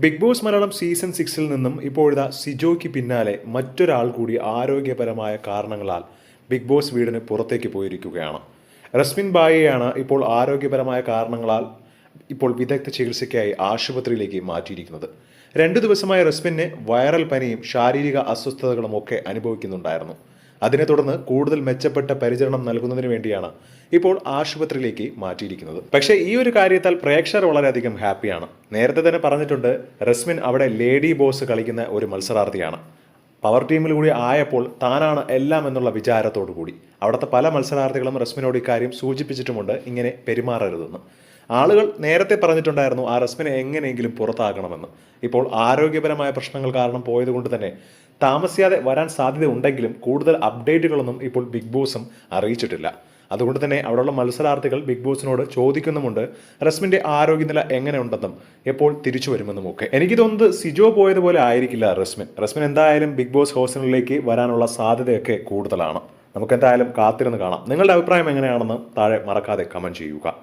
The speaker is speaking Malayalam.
ബിഗ് ബോസ് മലയാളം സീസൺ സിക്സിൽ നിന്നും ഇപ്പോഴത്തെ സിജോയ്ക്ക് പിന്നാലെ മറ്റൊരാൾ കൂടി ആരോഗ്യപരമായ കാരണങ്ങളാൽ ബിഗ് ബോസ് വീടിന് പുറത്തേക്ക് പോയിരിക്കുകയാണ്. റസ്മിൻ ബായിയാണ് ഇപ്പോൾ ആരോഗ്യപരമായ കാരണങ്ങളാൽ ഇപ്പോൾ വിദഗ്ധ ചികിത്സയ്ക്കായി ആശുപത്രിയിലേക്ക് മാറ്റിയിരിക്കുന്നത്. രണ്ടു ദിവസമായി റസ്മിന് വൈറൽ പനിയും ശാരീരിക അസ്വസ്ഥതകളും ഒക്കെ അനുഭവിക്കുന്നുണ്ടായിരുന്നു. അതിനെ തുടർന്ന് കൂടുതൽ മെച്ചപ്പെട്ട പരിചരണം നൽകുന്നതിന് വേണ്ടിയാണ് ഇപ്പോൾ ആശുപത്രിയിലേക്ക് മാറ്റിയിരിക്കുന്നത്. പക്ഷേ ഈ ഒരു കാര്യത്താൽ പ്രേക്ഷകർ വളരെയധികം ഹാപ്പിയാണ്. നേരത്തെ തന്നെ പറഞ്ഞിട്ടുണ്ട് റസ്മിൻ അവിടെ ലേഡി ബോസ് കളിക്കുന്ന ഒരു മത്സരാർത്ഥിയാണ്. പവർ ടീമിൽ കൂടി ആയപ്പോൾ താനാണ് എല്ലാം എന്നുള്ള വിചാരത്തോടു കൂടി. അവിടുത്തെ പല മത്സരാർത്ഥികളും റസ്മിനോട് ഇക്കാര്യം സൂചിപ്പിച്ചിട്ടുമുണ്ട് ഇങ്ങനെ പെരുമാറരുതെന്ന്. ആളുകൾ നേരത്തെ പറഞ്ഞിട്ടുണ്ടായിരുന്നു ആ റസ്മിനെ എങ്ങനെയെങ്കിലും പുറത്താക്കണമെന്ന് ഇപ്പോൾ ആരോഗ്യപരമായ പ്രശ്നങ്ങൾ കാരണം പോയതുകൊണ്ട് തന്നെ താമസിയാതെ വരാൻ സാധ്യത ഉണ്ടെങ്കിലും കൂടുതൽ അപ്ഡേറ്റുകളൊന്നും ഇപ്പോൾ ബിഗ് ബോസും അറിയിച്ചിട്ടില്ല. അതുകൊണ്ട് തന്നെ അവിടെയുള്ള മത്സരാർത്ഥികൾ ബിഗ് ബോസിനോട് ചോദിക്കുന്നുമുണ്ട് റസ്മിന്റെ ആരോഗ്യനില എങ്ങനെയുണ്ടെന്നും എപ്പോൾ തിരിച്ചു വരുമെന്നും ഒക്കെ എനിക്ക് തോന്നുന്നത് സിജോ പോയതുപോലെ ആയിരിക്കില്ല റസ്മിൻ. റസ്മിൻ എന്തായാലും ബിഗ് ബോസ് ഹോസ്റ്റലിലേക്ക് വരാനുള്ള സാധ്യതയൊക്കെ കൂടുതലാണ്. നമുക്ക് എന്തായാലും കാത്തിരുന്ന് കാണാം. നിങ്ങളുടെ അഭിപ്രായം എങ്ങനെയാണെന്ന് താഴെ മറക്കാതെ കമന്റ് ചെയ്യുക.